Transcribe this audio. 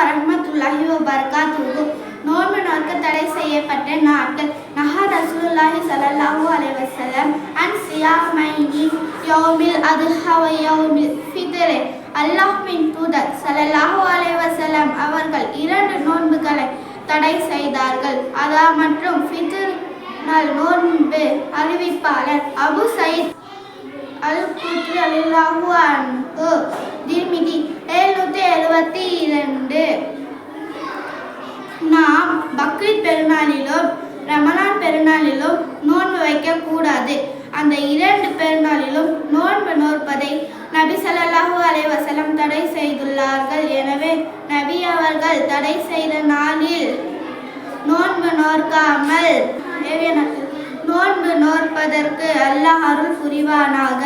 வரமத்துல்லாஹி வரஹ்மத்துல்லாஹி நோன்பு நோக்க தடை செய்யப்பட்ட நாட்கள். நஹா ரசூலுல்லாஹி ஸல்லல்லாஹு அலைஹி வஸல்லம் அன் சியாமைனி யௌமில் அதுஹா வ யௌமில் ஃபித்ர். அல்லாஹ்வின் தூதர் ஸல்லல்லாஹு அலைஹி வஸல்லம் அவர்கள் இரண்டு நோன்புகளை தடை செய்தார்கள். அதா மற்றும் ஃபித்ர் நாள் நோன்பு அறிவிப்பாளர் அபு சயீத் அல் குத்ரி அல்லாஹு அன்ஹு நாம் பக்ரீத் பெருநாளிலும் ரமலான் பெருநாளிலும் நோன்பு வைக்கக்கூடாது. அந்த இரண்டு பெருநாளிலும் நோன்பு நோற்பதை நபி ஸல்லல்லாஹு அலைவசலம் தடை செய்துள்ளார்கள். எனவே நபி அவர்கள் தடை செய்த நாளில் நோன்பு நோற்காமல் நோன்பு நோற்பதற்கு அல்லாஹ் அருள் புரிவானாக.